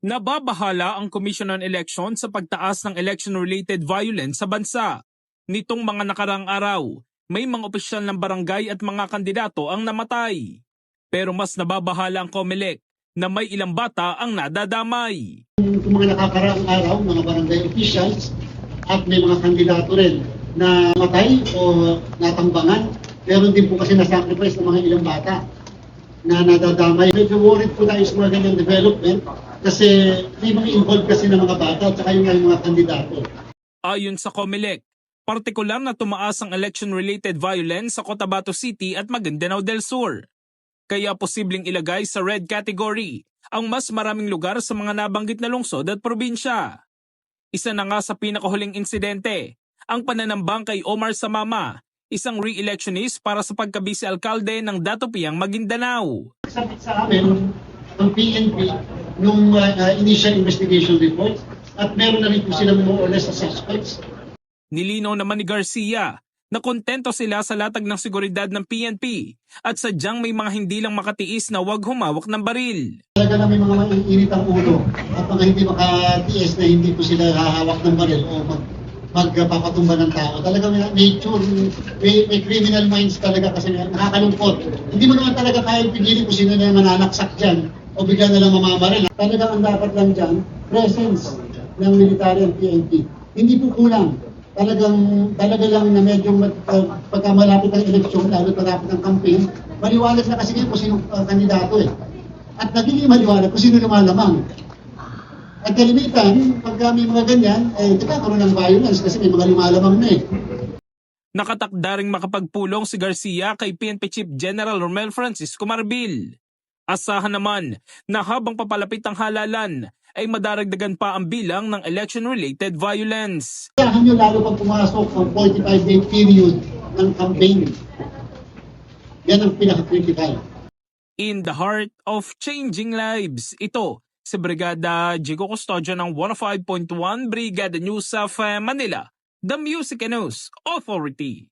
Nababahala ang Commission on Elections sa pagtaas ng election-related violence sa bansa. Nitong mga nakarang araw, may mga opisyal ng barangay at mga kandidato ang namatay. Pero mas nababahala ang COMELEC na may ilang bata ang nadadamay. Yung mga nakakaraang araw, mga barangay officials at may mga kandidato rin na matay o natambangan. Meron din po kasi na-sacrifice ng mga ilang bata na nadadamay. Medyo worried po tayo sa mga ganyang development kasi may mga involved kasi ng mga bata at saka yung mga kandidato. Ayon sa COMELEC, partikular na tumaas ang election-related violence sa Cotabato City at Maguindanao del Sur. Kaya posibleng ilagay sa red category ang mas maraming lugar sa mga nabanggit na lungsod at probinsya. Isa na nga sa pinakahuling insidente, ang pananambang kay Omar Samama, isang re-electionist para sa pagkabisi-alkalde ng Datopiang Maguindanao. Sabit sa amin ng PNP nung uh, uh, initial investigation report at meron na rin po silang more or less na suspects Nilinaw naman ni Garcia na kontento sila sa latag ng seguridad ng PNP at sadyang may mga hindi lang makatiis na wag humawak ng baril. Talaga na may mga maiinit ang ulo at mga hindi makatiis na hindi po sila hahawak ng baril o mag magpapatumba ng tao. Talaga may nature, may, may criminal minds talaga kasi nakakalungkot. Hindi mo naman talaga kaya pigilin kung sino na mananaksak dyan o bigla na lang mamamaril. Talaga ang dapat lang dyan, presence ng military and PNP. Hindi po kulang. Talagang, talaga lang na medyo mag, uh, pagka malapit ang eleksyon, lalo malapit ang campaign, maliwanag na kasi kung sino uh, kandidato eh. At nagiging maliwanag kung sino lumalamang. At kalimitan, pagka may mga ganyan, eh, nagkakaroon ng violence kasi may mga lumalamang na eh. Nakatakda ring makapagpulong si Garcia kay PNP Chief General Romel Francisco Marbil. Asahan naman na habang papalapit ang halalan ay madaragdagan pa ang bilang ng election-related violence. Kailangan nyo lalo pag pumasok ang 45-day period ng campaign. Yan ang pinaka-critical. In the heart of changing lives, ito si Brigada Jigo Custodio ng 105.1 Brigada News of Manila, the Music and News Authority.